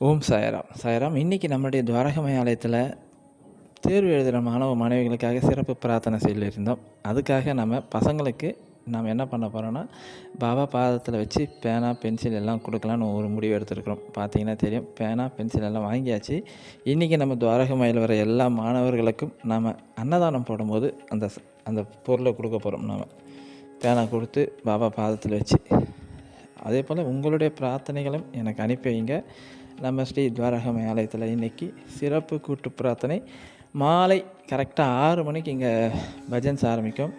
ஓம் சாயராம். சாயராம் இன்றைக்கி நம்மளுடைய துவாரகமய ஆலயத்தில் தேர்வு எழுதுகிற மாணவ மாணவிகளுக்காக சிறப்பு பிரார்த்தனை செய்திருந்தோம். அதுக்காக நம்ம பசங்களுக்கு நாம் என்ன பண்ண போகிறோன்னா பாபா பாதத்தில் வச்சு பேனா பென்சில் எல்லாம் கொடுக்கலான்னு ஒரு முடிவு எடுத்துருக்குறோம். பார்த்தீங்கன்னா தெரியும் பேனா பென்சில் எல்லாம் வாங்கியாச்சு. இன்றைக்கி நம்ம துவாரகமயில் வர எல்லா மாணவர்களுக்கும் நாம் அன்னதானம் போடும்போது அந்த அந்த பொருளை கொடுக்க போகிறோம் நாம். பேனா கொடுத்து பாபா பாதத்தில் வச்சு. அதே போல் உங்களுடைய பிரார்த்தனைகளும் எனக்கு அனுப்பி வைங்க. நம்ம ஸ்ரீ துவாரகமை ஆலயத்தில் இன்றைக்கி சிறப்பு கூட்டு பிரார்த்தனை மாலை கரெக்டாக ஆறு மணிக்கு இங்கே பஜன்ஸ் ஆரம்பிக்கும்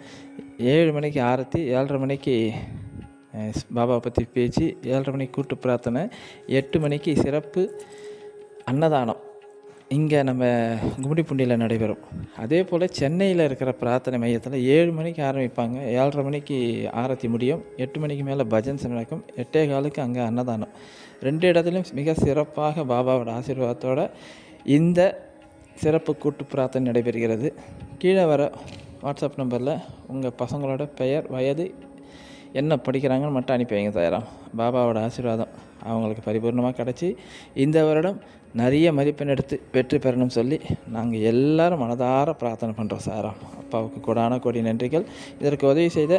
ஏழு மணிக்கு ஆரத்தி ஏழரை மணிக்கு பாபா பற்றி பேச்சு ஏழரை மணிக்கு கூட்டு பிரார்த்தனை எட்டு மணிக்கு சிறப்பு அன்னதானம் இங்கே நம்ம கும்மிடிப்பூண்டியில் நடைபெறும். அதே போல் சென்னையில் இருக்கிற பிரார்த்தனை மையத்தில் ஏழு மணிக்கு ஆரம்பிப்பாங்க. ஏழரை மணிக்கு ஆரத்தி முடியும். எட்டு மணிக்கு மேலே பஜன்ஸ் நடக்கும் எட்டே காலுக்கு அங்கே அன்னதானம். ரெண்டு இடத்துலையும் மிக சிறப்பாக பாபாவோட ஆசீர்வாதத்தோட இந்த சிறப்பு கூட்டு பிரார்த்தனை நடைபெறுகிறது. கீழே வர வாட்ஸ்அப் நம்பரில் உங்கள் பசங்களோட பெயர் வயது என்ன படிக்கிறாங்கன்னு மட்டும் அனுப்பி வைங்க தயாராம் பாபாவோட ஆசீர்வாதம் அவங்களுக்கு பரிபூர்ணமாக கிடச்சி இந்த வருடம் நிறைய மதிப்பெண் எடுத்து வெற்றி பெறணும்னு சொல்லி நாங்கள் எல்லாரும் மனதார பிரார்த்தனை பண்ணுறோம் சாராம் அப்பாவுக்கு கொடான கொடி நன்றிகள். இதற்கு உதவி செய்த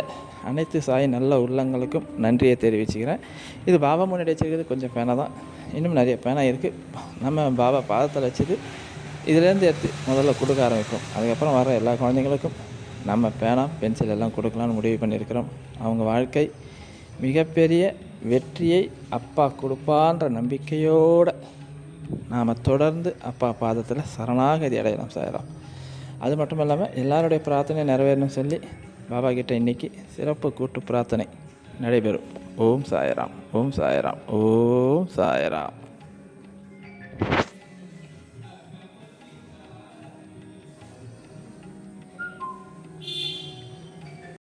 அனைத்து சாய் நல்ல உள்ளங்களுக்கும் நன்றியை தெரிவிச்சுக்கிறேன். இது பாபா முன்னாடி வச்சுருக்கிறது கொஞ்சம் பேனா தான். இன்னும் நிறைய பேனா இருக்குது நம்ம பாபா பாதத்தில் வச்சது இதுலேருந்து எடுத்து முதல்ல கொடுக்க ஆரம்பிப்போம். அதுக்கப்புறம் வர எல்லா குழந்தைங்களுக்கும் நம்ம பேனா பென்சில் எல்லாம் கொடுக்கலான்னு முடிவு பண்ணியிருக்கிறோம். அவங்க வாழ்க்கை மிகப்பெரிய வெற்றியை அப்பா கொடுப்பான்ற நம்பிக்கையோடு நாம் தொடர்ந்து அப்பா பாதத்தில் சரணாகதி அடையலாம் சாயலாம் அது மட்டும் இல்லாமல் எல்லாருடைய பிரார்த்தனை நிறைவேறணும்னு சொல்லி பாபா கிட்ட இன்னைக்கு சிறப்பு கூட்டு பிரார்த்தனை நடைபெறும். ஓம் சாயராம் ஓம் சாயராம் ஓம் சாயராம்.